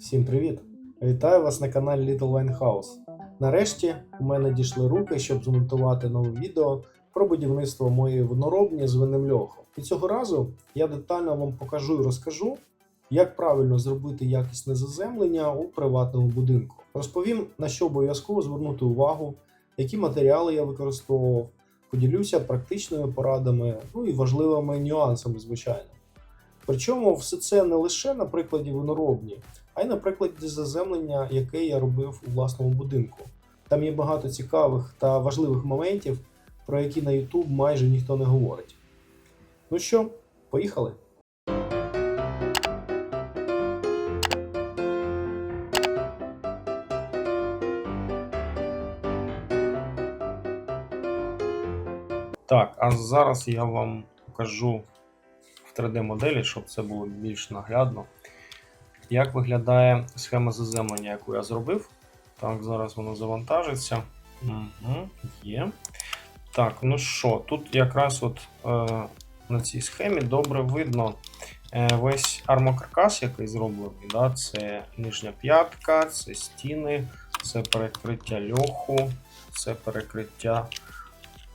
Всім привіт! Вітаю вас на каналі Little Wine House. Нарешті у мене дійшли руки, щоб змонтувати нове відео про будівництво моєї виноробні з винним льохом. І цього разу я детально вам покажу і розкажу, як правильно зробити якісне заземлення у приватному будинку. Розповім, на що обов'язково звернути увагу, які матеріали я використовував, поділюся практичними порадами, ну і важливими нюансами, звичайно. Причому все це не лише на прикладі виноробні, а й на заземлення, яке я робив у власному будинку. Там є багато цікавих та важливих моментів, про які на YouTube майже ніхто не говорить. Ну що, поїхали? Так, а зараз я вам покажу в 3D-моделі, щоб це було більш наглядно. Як виглядає схема заземлення, яку я зробив. Так, зараз воно завантажиться. Угу, Є. Так, ну що, тут якраз от е, на цій схемі добре видно е, весь армокаркас, який зроблений. Да? Це нижня п'ятка, це стіни, це перекриття льоху, це перекриття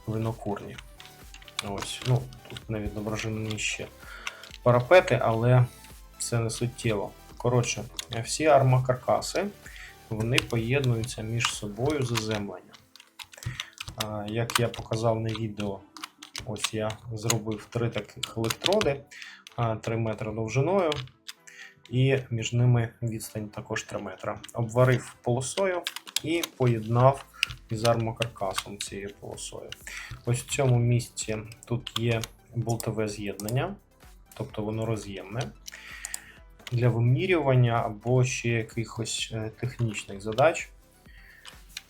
винокурні. Ось, ну, Тут не відображені ще парапети, але це не суттєво. Коротше, всі армокаркаси вони поєднуються між собою заземлення. Як я показав на відео, ось я зробив три таких електроди, 3 метри довжиною, і між ними відстань також 3 метра. Обварив полосою і поєднав із армокаркасом цією полосою. Ось в цьому місці тут є болтове з'єднання, тобто воно роз'ємне для вимірювання або ще якихось е, технічних задач.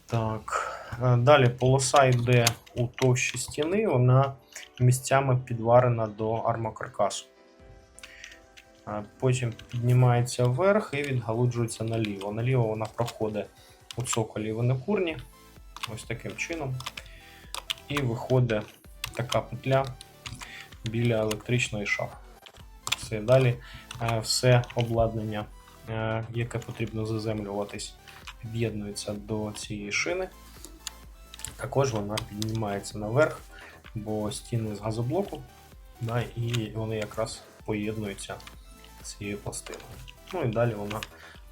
Так, е, Далі полоса йде у товщі стіни, вона місцями підварена до армокаркасу. Е, Потім піднімається вверх і відгалуджується наліво. Наліво вона проходить у цоколі винокурні, ось таким чином. І виходить така петля біля електричної шафи. Все далі е, все обладнання, е, яке потрібно заземлюватись, під'єднується до цієї шини. Також вона піднімається наверх, бо стіни з газоблоку, да, і вони якраз поєднуються цією пластиною. Ну і далі вона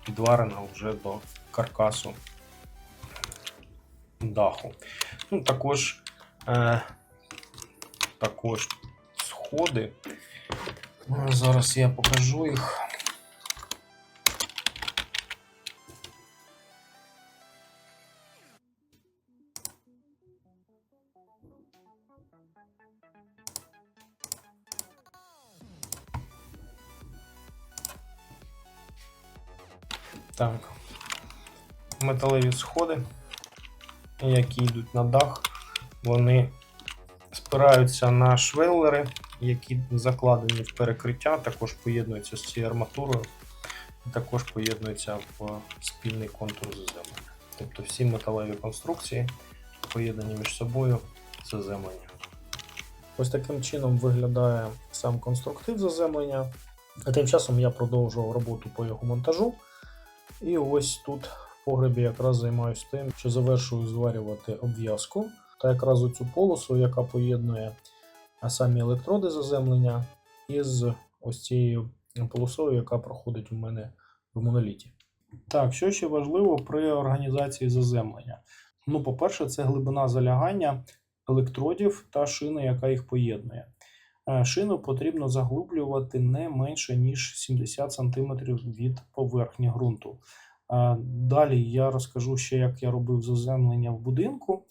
підварена вже до каркасу даху. Ну, Також, е, також сходи. Зараз я покажу їх. Так. Металеві сходи, які йдуть на дах, вони спираються на швеллери які закладені в перекриття, також поєднуються з цією арматурою, також поєднуються в спільний контур заземлення. Тобто всі металеві конструкції поєднані між собою заземлення. Ось таким чином виглядає сам конструктив заземлення. А тим часом я продовжував роботу по його монтажу. І ось тут в погребі якраз займаюся тим, що завершую зварювати обв'язку та якраз оцю полосу, яка поєднує а самі електроди заземлення із ось цією полосою, яка проходить у мене в моноліті. Так, що ще важливо при організації заземлення? Ну, по-перше, це глибина залягання електродів та шини, яка їх поєднує. Е, Шину потрібно заглублювати не менше, ніж 70 см від поверхні ґрунту. Е, Далі я розкажу ще, як я робив заземлення в будинку.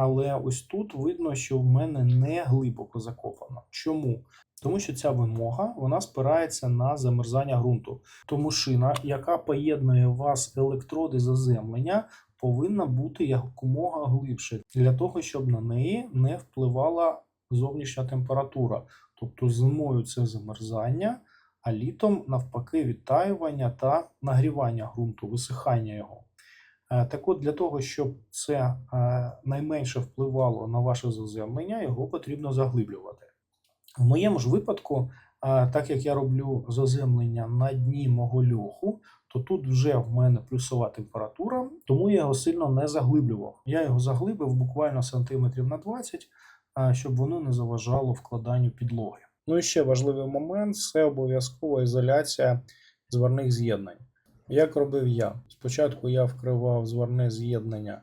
Але ось тут видно, що в мене не глибоко закопано. Чому? Тому що ця вимога вона спирається на замерзання ґрунту. Тому шина, яка поєднує у вас електроди заземлення, повинна бути якомога глибше для того, щоб на неї не впливала зовнішня температура. Тобто зимою це замерзання, а літом навпаки відтаювання та нагрівання ґрунту, висихання його. Е, Так от, для того, щоб це е, найменше впливало на ваше заземлення, його потрібно заглиблювати. В моєму ж випадку так як я роблю заземлення на дні мого льоху, то тут вже в мене плюсова температура, тому я його сильно не заглиблював. Я його заглибив буквально сантиметрів на 20, щоб воно не заважало вкладанню підлоги. Ну і ще важливий момент це обов'язкова ізоляція зварних з'єднань. Як робив я? Спочатку я вкривав зварне з'єднання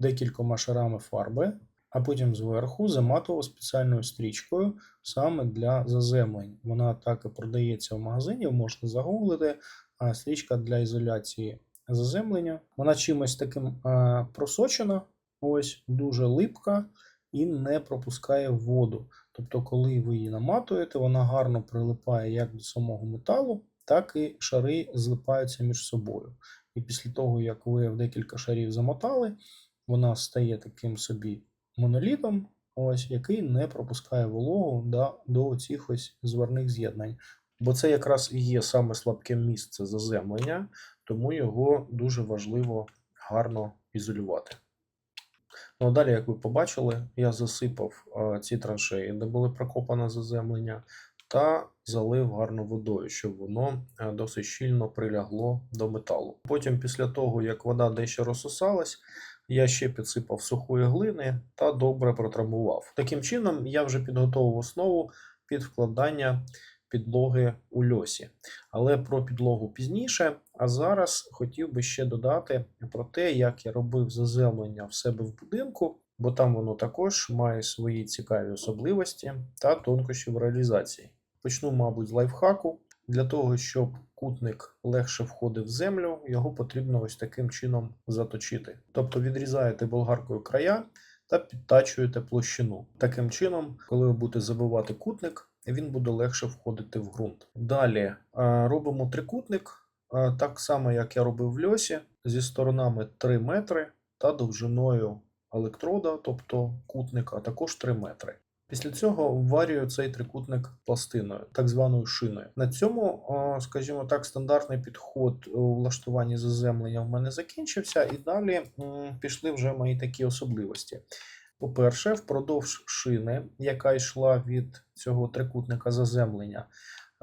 декількома шарами фарби, а потім зверху заматував спеціальною стрічкою саме для заземлень. Вона так і продається в магазині, можете загуглити. А стрічка для ізоляції заземлення. Вона чимось таким а, просочена, ось дуже липка і не пропускає воду. Тобто, коли ви її наматуєте, вона гарно прилипає як до самого металу, так і шари злипаються між собою. І після того, як ви в декілька шарів замотали, вона стає таким собі монолітом, ось, який не пропускає вологу да, до цих ось зварних з'єднань. Бо це якраз і є саме слабке місце заземлення, тому його дуже важливо гарно ізолювати. Ну, а далі, як ви побачили, я засипав е, ці траншеї, де були прокопане заземлення, та залив гарно водою, щоб воно е, досить щільно прилягло до металу. Потім, після того, як вода дещо розсосалась, я ще підсипав сухої глини та добре протрамбував. Таким чином, я вже підготував основу під вкладання підлоги у льосі. Але про підлогу пізніше. А зараз хотів би ще додати про те, як я робив заземлення в себе в будинку, бо там воно також має свої цікаві особливості та тонкощі в реалізації. Почну, мабуть, з лайфхаку. Для того, щоб кутник легше входив в землю, його потрібно ось таким чином заточити. Тобто відрізаєте болгаркою края та підтачуєте площину. Таким чином, коли ви будете забивати кутник, він буде легше входити в ґрунт. Далі е, робимо трикутник, е, так само як я робив в льосі, зі сторонами 3 метри та довжиною електрода, тобто кутника, також 3 метри. Після цього вварюю цей трикутник пластиною, так званою шиною. На цьому, скажімо так, стандартний підход у влаштуванні заземлення в мене закінчився, і далі пішли вже мої такі особливості. По-перше, впродовж шини, яка йшла від цього трикутника заземлення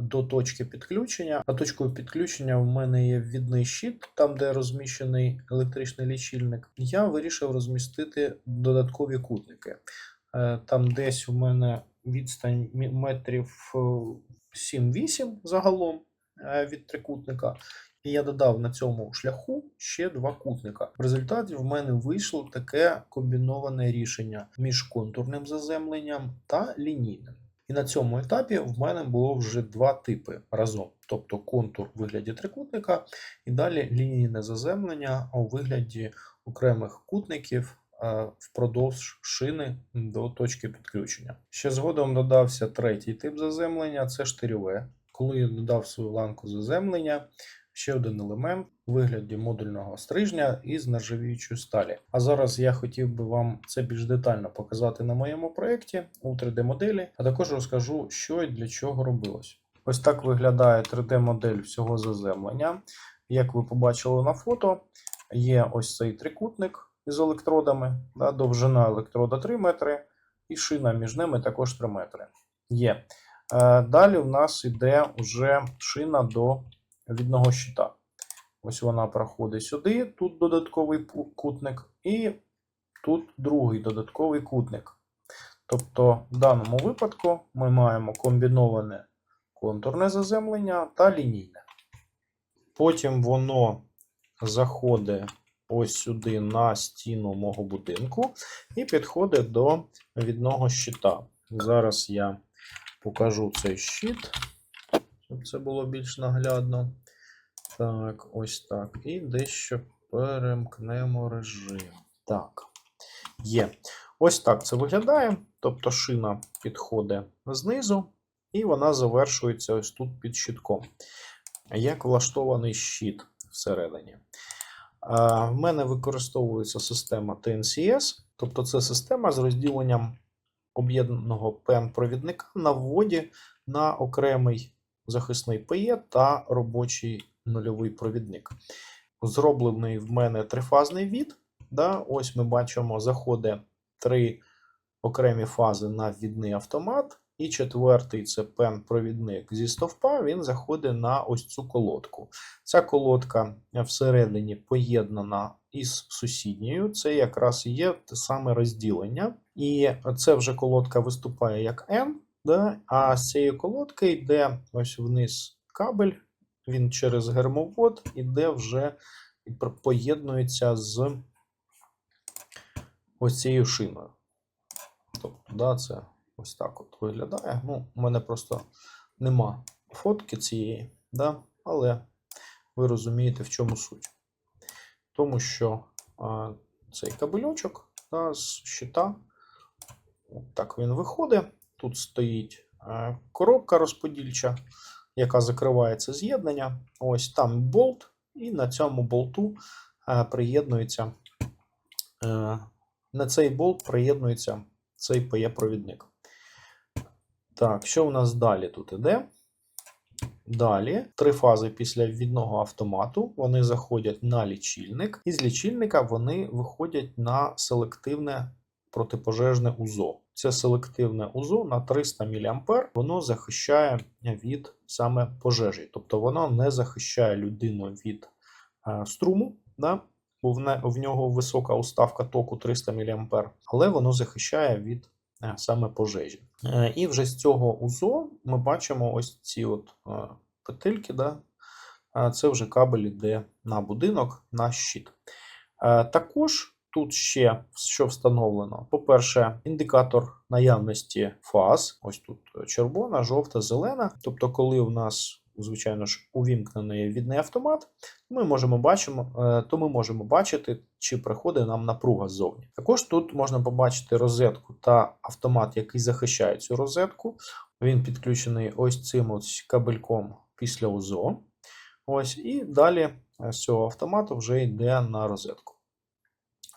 до точки підключення, а точкою підключення в мене є ввідний щит, там де розміщений електричний лічильник, я вирішив розмістити додаткові кутники. Е, Там десь у мене відстань метрів е, 7-8 загалом е, від трикутника. І я додав на цьому шляху ще два кутника. В результаті в мене вийшло таке комбіноване рішення між контурним заземленням та лінійним. І на цьому етапі в мене було вже два типи разом: тобто контур у вигляді трикутника, і далі лінійне заземлення у вигляді окремих кутників е, впродовж шини до точки підключення. Ще згодом додався третій тип заземлення це штирьове. Коли я додав свою ланку заземлення, ще один елемент у вигляді модульного стрижня із нержавіючої сталі. А зараз я хотів би вам це більш детально показати на моєму проєкті у 3D-моделі, а також розкажу, що і для чого робилось. Ось так виглядає 3D-модель всього заземлення. Як ви побачили на фото, є ось цей трикутник із електродами, да, довжина електрода 3 метри, і шина між ними також 3 метри. Є. Е, Далі в нас йде вже шина до відного щита. Ось вона проходить сюди, тут додатковий кутник, і тут другий додатковий кутник. Тобто, в даному випадку ми маємо комбіноване контурне заземлення та лінійне. Потім воно заходить ось сюди на стіну мого будинку і підходить до відного щита. Зараз я покажу цей щит, щоб це було більш наглядно. Так, ось так. І дещо перемкнемо режим. Так, є. Ось так це виглядає. Тобто шина підходить знизу, і вона завершується ось тут під щитком. Як влаштований щит всередині. В мене використовується система TNCS, тобто це система з розділенням об'єднаного PEN-провідника на вводі на окремий захисний PE та робочий нульовий провідник. Зроблений в мене трифазний від. Да? Ось ми бачимо, заходить три окремі фази на ввідний автомат і четвертий це пен-провідник зі стовпа, він заходить на ось цю колодку. Ця колодка всередині поєднана із сусідньою. Це якраз є те саме розділення. І це вже колодка виступає як N, да? а з цієї колодки йде ось вниз кабель, він через гермовод іде вже і поєднується з ось цією шиною. Тобто, да, це ось так от виглядає. Ну, у мене просто нема фотки цієї, да? але ви розумієте, в чому суть. Тому що а, цей кабельочок да, з щита, от так він виходить. Тут стоїть е, коробка розподільча, яка закриває це з'єднання. Ось там болт, і на цьому болту е, приєднується. Е, на цей болт приєднується цей PE-провідник. Так, що у нас далі тут іде? Далі три фази після ввідного автомату вони заходять на лічильник, і з лічильника вони виходять на селективне протипожежне УЗО. Це селективне УЗО на 300 мА, воно захищає від саме пожежі, тобто воно не захищає людину від е, струму, да? бо в, нього висока уставка току 300 мА, але воно захищає від е, саме пожежі. Е, І вже з цього УЗО ми бачимо ось ці от петельки, да? Це вже кабель іде на будинок, на щит. Також тут ще що встановлено: по-перше, індикатор наявності фаз. Ось тут червона, жовта, зелена. Тобто, коли у нас, звичайно ж, увімкнений відний автомат, ми можемо бачимо, е, то ми можемо бачити, чи приходить нам напруга ззовні. Також тут можна побачити розетку та автомат, який захищає цю розетку. Він підключений ось цим ось кабельком після УЗО. Ось, і далі з цього автомату вже йде на розетку.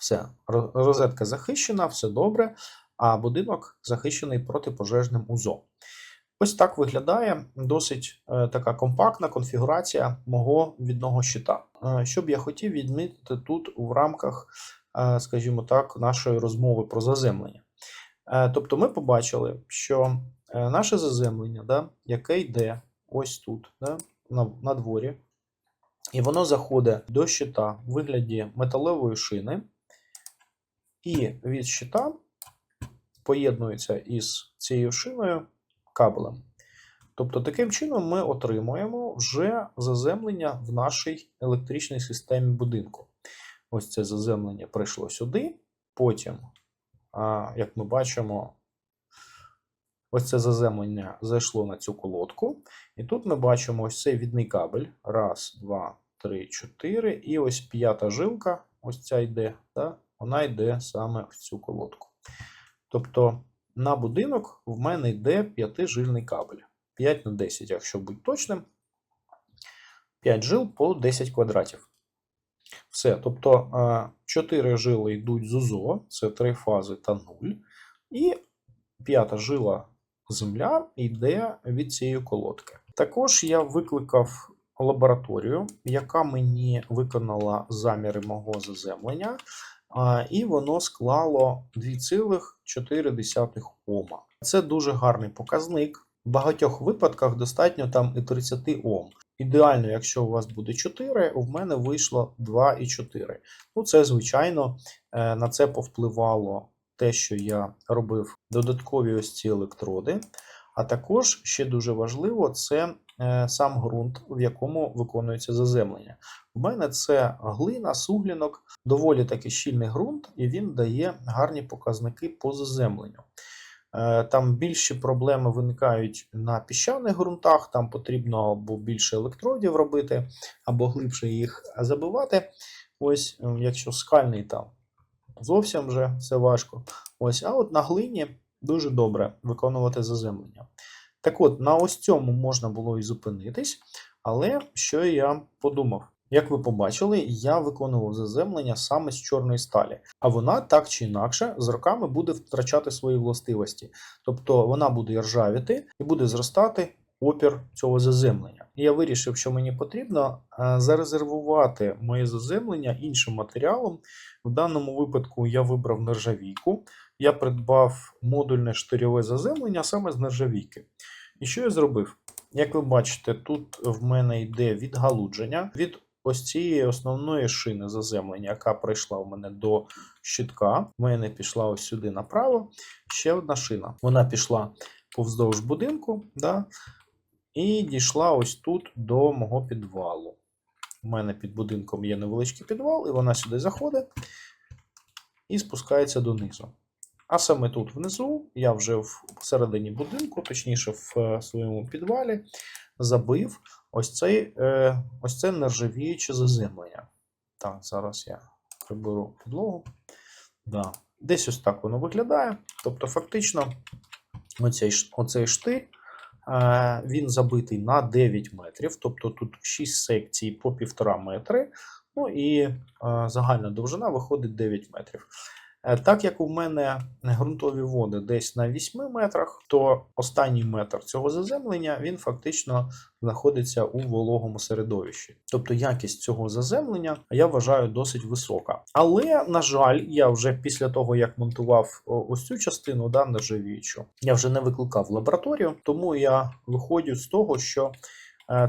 Все, розетка захищена, все добре, а будинок захищений протипожежним УЗО. Ось так виглядає досить е, така компактна конфігурація мого відного щита. Е, що б я хотів відмітити тут в рамках, е, скажімо так, нашої розмови про заземлення. Тобто, ми побачили, що наше заземлення, да, яке йде ось тут, да, на, на дворі, і воно заходить до щита в вигляді металевої шини, і від щита поєднується із цією шиною кабелем. Тобто, таким чином ми отримуємо вже заземлення в нашій електричній системі будинку. Ось це заземлення прийшло сюди. Потім, як ми бачимо, ось це заземлення зайшло на цю колодку. І тут ми бачимо ось цей відний кабель. Раз, два, три, чотири. І ось п'ята жилка, ось ця йде, да? Вона йде саме в цю колодку. Тобто на будинок в мене йде п'ятижильний кабель. 5 на 10, якщо бути точним. 5 жил по 10 квадратів. Все. Тобто 4 жили йдуть з УЗО, це 3 фази та 0. І п'ята жила земля йде від цієї колодки. Також я викликав лабораторію, яка мені виконала заміри мого заземлення, і воно склало 2,4 Ома. Це дуже гарний показник. В багатьох випадках достатньо там і 30 Ом. Ідеально, якщо у вас буде 4, у мене вийшло 2,4. Ну, це, звичайно, е, на це повпливало те, що я робив додаткові ось ці електроди. А також ще дуже важливо це сам ґрунт, в якому виконується заземлення. У мене це глина, суглінок, доволі таки щільний ґрунт, і він дає гарні показники по заземленню. Е, Там більші проблеми виникають на піщаних ґрунтах, там потрібно або більше електродів робити, або глибше їх забивати. Ось, е, якщо скальний там зовсім вже все важко. Ось, а от на глині дуже добре виконувати заземлення. Так от, на ось цьому можна було і зупинитись, але що я подумав? Як ви побачили, я виконував заземлення саме з чорної сталі, а вона так чи інакше з роками буде втрачати свої властивості. Тобто вона буде ржавіти і буде зростати опір цього заземлення. І я вирішив, що мені потрібно е, зарезервувати моє заземлення іншим матеріалом. В даному випадку я вибрав нержавійку. Я придбав модульне штирьове заземлення саме з нержавійки. І що я зробив? Як ви бачите, тут в мене йде відгалудження від ось цієї основної шини заземлення, яка прийшла в мене до щитка. В мене пішла ось сюди направо. Ще одна шина. Вона пішла повздовж будинку, да, і дійшла ось тут до мого підвалу. У мене під будинком є невеличкий підвал, і вона сюди заходить і спускається донизу. А саме тут внизу, я вже всередині будинку, точніше в е, своєму підвалі, забив ось цей, е, ось це нержавіюче заземлення. Так, зараз я приберу підлогу. Да. Десь ось так воно виглядає. Тобто, фактично, оцей, оцей штир, він забитий на 9 метрів, тобто тут 6 секцій по 1,5 метри. Ну і е, загальна довжина виходить 9 метрів. Е, Так як у мене ґрунтові води десь на 8 метрах, то останній метр цього заземлення він фактично знаходиться у вологому середовищі. Тобто якість цього заземлення я вважаю досить висока. Але, на жаль, я вже після того, як монтував ось цю частину, да, нержавіючу, я вже не викликав лабораторію, тому я виходжу з того, що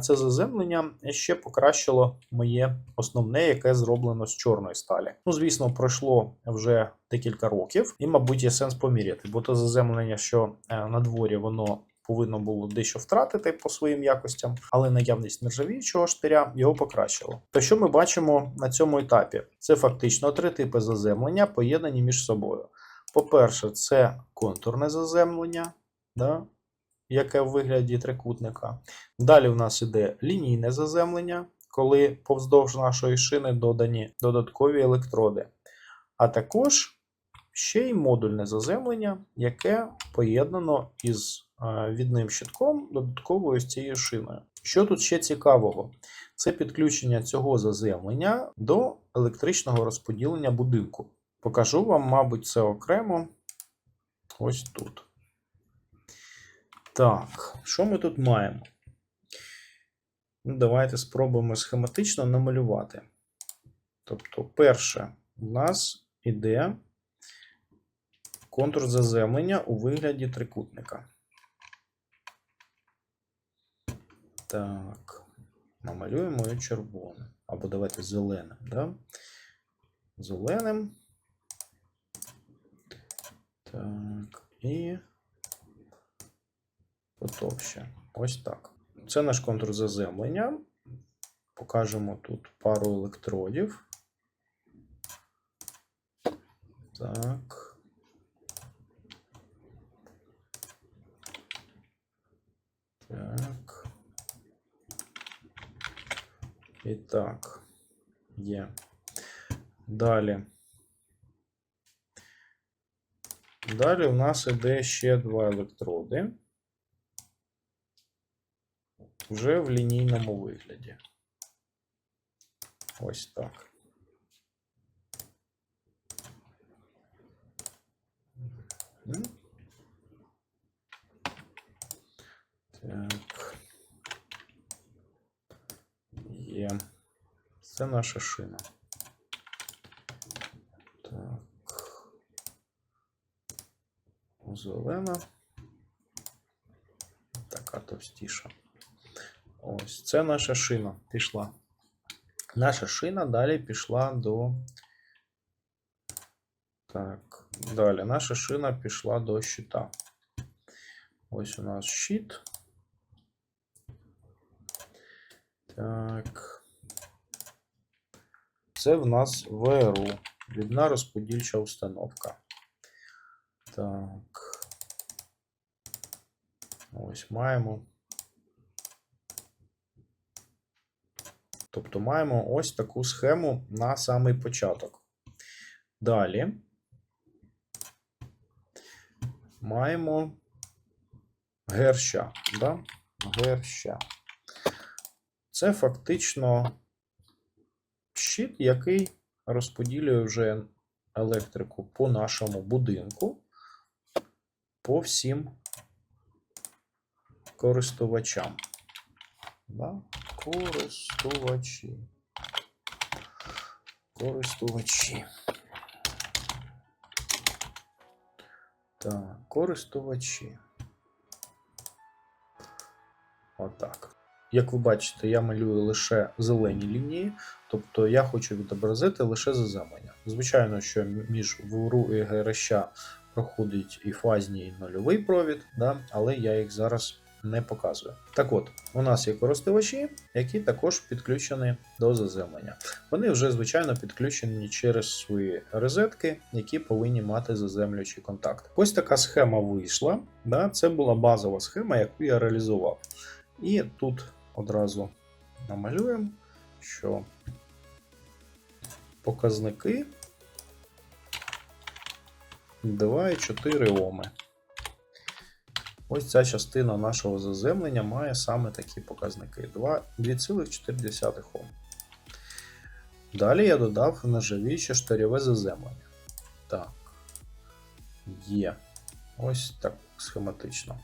це заземлення ще покращило моє основне, яке зроблено з чорної сталі. Ну, звісно, пройшло вже декілька років, і, мабуть, є сенс поміряти, бо то заземлення, що е, на дворі, воно повинно було дещо втратити по своїм якостям, але наявність нержавіючого штиря його покращило. То що ми бачимо на цьому етапі? Це фактично три типи заземлення, поєднані між собою. По-перше, це контурне заземлення, да, яке в вигляді трикутника. Далі в нас іде лінійне заземлення, коли повздовж нашої шини додані додаткові електроди. А також ще й модульне заземлення, яке поєднано із е, відним щитком додатковою з цією шиною. Що тут ще цікавого? Це підключення цього заземлення до електричного розподілення будинку. Покажу вам, мабуть, це окремо ось тут. Так, що ми тут маємо? Ну, давайте спробуємо схематично намалювати. Тобто, перше, у нас іде контур заземлення у вигляді трикутника. Так, намалюємо його червоним. Або давайте зеленим. Да? Зеленим. Так, і потовще. Ось так. Це наш контур заземлення. Покажемо тут пару електродів. Так. Так. І так. Є. Далі. Далі у нас іде ще два електроди. Вже в лінійному вигляді. Ось так. М. Так. Є. Це наша шина. Так. Зелена. Така товстіша. Ось це наша шина пішла. Наша шина далі пішла до. Так, далі наша шина пішла до щита. Ось у нас щит. Так. Це в нас ВРУ. Відна розподільча установка. Так. Ось маємо. Тобто маємо ось таку схему на самий початок. Далі маємо герща. Да? Герща. Це фактично щит, який розподілює вже електрику по нашому будинку, по всім користувачам. Да? Користувачі. Користувачі. Так, користувачі. Отак. Як ви бачите, я малюю лише зелені лінії, тобто я хочу відобразити лише заземлення. Звичайно, що між ВРУ і ГРЩ проходить і фазні, і нульовий провід, да? але я їх зараз не показую. Так от, у нас є користувачі, які також підключені до заземлення. Вони вже, звичайно, підключені через свої розетки, які повинні мати заземлюючий контакт. Ось така схема вийшла. Да? Це була базова схема, яку я реалізував. І тут одразу намалюємо, що показники 2,4 Оми. Ось ця частина нашого заземлення має саме такі показники 2,4 Ом. Далі я додав нержавіюче шторіве заземлення. Так. Є. Ось так схематично.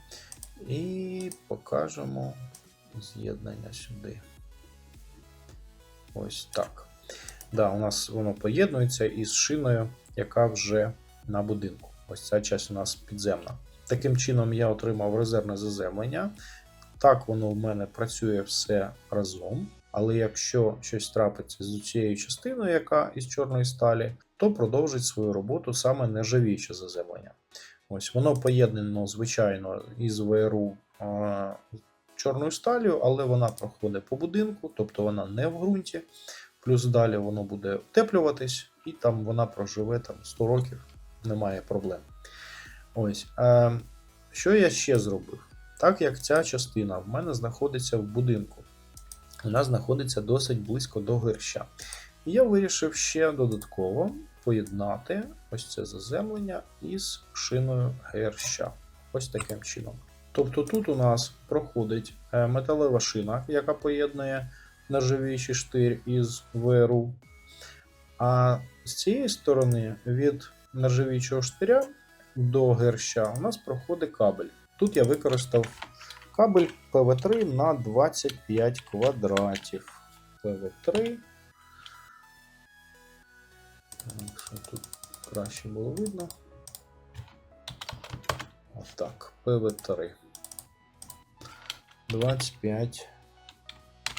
І покажемо з'єднання сюди. Ось так. Да, у нас воно поєднується із шиною, яка вже на будинку. Ось ця часть у нас підземна. Таким чином, я отримав резервне заземлення. Так, воно в мене працює все разом. Але якщо щось трапиться з цією частиною, яка із чорної сталі, то продовжить свою роботу саме нержавіюче заземлення. Ось воно поєднано, звичайно, із ВРУ а, чорною сталю, але вона проходить по будинку, тобто вона не в ґрунті. Плюс далі воно буде втеплюватись, і там вона проживе там 100 років, немає проблем. Ось. Е, що я ще зробив? Так як ця частина в мене знаходиться в будинку, вона знаходиться досить близько до гирща. І я вирішив ще додатково поєднати ось це заземлення із шиною герща. Ось таким чином. Тобто тут у нас проходить е, металева шина, яка поєднує нержавіючий штир із ВРУ. А з цієї сторони від нержавіючого штиря до герща у нас проходить кабель. Тут я використав кабель ПВ3 на 25 квадратів. ПВ3. Так, що тут краще було видно. Отак, ПВ3. 25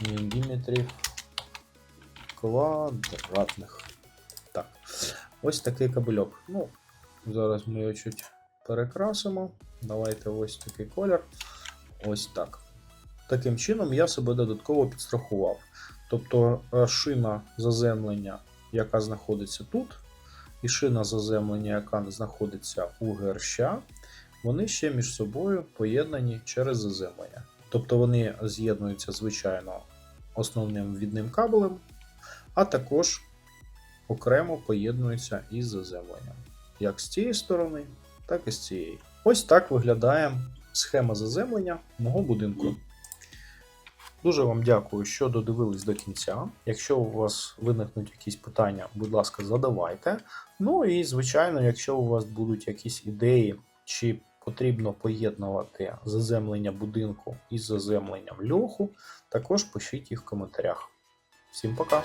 міліметрів квадратних. Так. Ось такий кабельок. Ну, зараз ми його чуть перекрасимо. Давайте ось такий колір. Ось так. Таким чином я себе додатково підстрахував. Тобто е, шина заземлення, яка знаходиться тут, і шина заземлення, яка знаходиться у герща, вони ще між собою поєднані через заземлення. Тобто вони з'єднуються, звичайно, основним відним кабелем, а також окремо поєднуються із заземленням. Як з цієї сторони, так і з цієї. Ось так виглядає схема заземлення мого будинку. Дуже вам дякую, що додивились до кінця. Якщо у вас виникнуть якісь питання, будь ласка, задавайте. Ну і, звичайно, якщо у вас будуть якісь ідеї, чи потрібно поєднувати заземлення будинку із заземленням льоху, також пишіть їх в коментарях. Всім пока!